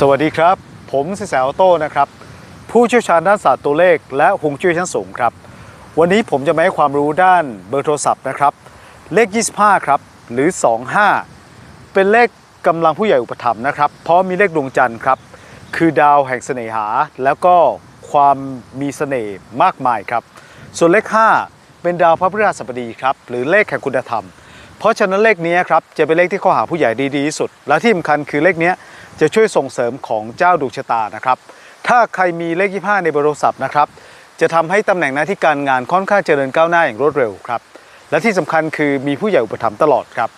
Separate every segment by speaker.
Speaker 1: สวัสดีครับ ผมสิแสออโต้นะครับ ผู้เชี่ยวชาญด้านศาสตร์ตัวเลข และฮวงจุ้ยชั้นสูงครับ วันนี้ผมจะมาให้ความรู้ด้านเบอร์โทรศัพท์นะครับ เลข 25 ครับ หรือ 25 เป็นเลขกำลังผู้ใหญ่อุปถัมภ์นะครับ เพราะมีเลขดวงจันทร์ครับ คือดาวแห่งเสน่หา แล้วก็ความมีเสน่ห์มากมายครับ ส่วนเลข 5 เป็นดาวพระพฤหัสบดีครับ หรือเลขแห่งคุณธรรม ราะฉะนั้นเลขนี้ครับจะเป็นเลขที่เข้าหาผู้ใหญ่ดีๆที่สุด และที่สำคัญคือเลขนี้จะช่วยส่งเสริมของเจ้าดวงชะตานะครับ ถ้าใครมีเลข25ในบอร์โทรศัพท์นะครับ จะทำให้ตำแหน่งหน้าที่การงานค่อนข้างเจริญก้าวหน้าอย่างรวดเร็วครับ และที่สำคัญคือมีผู้ใหญ่อุปถัมภ์ตลอดครับ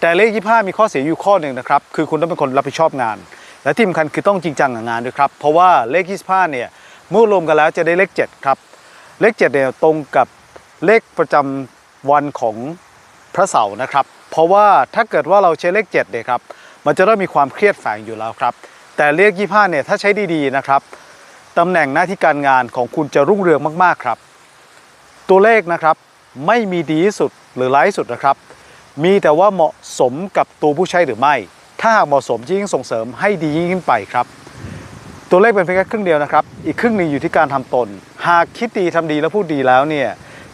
Speaker 1: แต่เลข25มีข้อเสียอยู่ข้อหนึ่งนะครับ คือคุณต้องเป็นคนรับผิดชอบงาน และที่สำคัญคือต้องจริงจังกับงานด้วยครับ เพราะว่าเลข25เนี่ยเมื่อรวมกันแล้วจะได้เลข 7 ครับ เลข7เนี่ยตรงกับเลขประจำวันของ พระเสาร์นะครับ เพราะว่าถ้าเกิดว่าเราใช้เลข7เนี่ยครับมันจะเริ่มมีความเครียดแฝงอยู่แล้วครับ แต่เลข25เนี่ยถ้าใช้ดีๆนะครับตำแหน่งหน้าที่การงานของคุณจะรุ่งเรืองมากๆครับ ตัวเลขนะครับไม่มีดีที่สุดหรือร้ายสุดนะครับ มีแต่ว่าเหมาะสมกับตัวผู้ใช้หรือไม่ ถ้าหากเหมาะสมยิ่งส่งเสริมให้ดียิ่งขึ้นไปครับ ตัวเลขเป็นเพียงแค่ครึ่งเดียวนะครับ อีกครึ่งหนึ่งอยู่ที่การทำตน หากคิดดีทำดีและพูดดีแล้วเนี่ย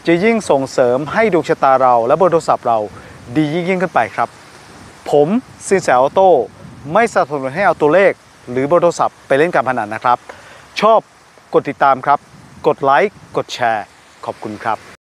Speaker 1: จะยิ่งส่งเสริมให้ดวงชะตาเราและเบอร์โทรศัพท์เราดียิ่งยิ่งขึ้นไปครับ ผมสินแสออโต้ไม่สนับสนุนให้เอาตัวเลข หรือเบอร์โทรศัพท์ไปเล่นการพนันนะครับ ชอบกดติดตามครับ กดไลค์กดแชร์ ขอบคุณครับ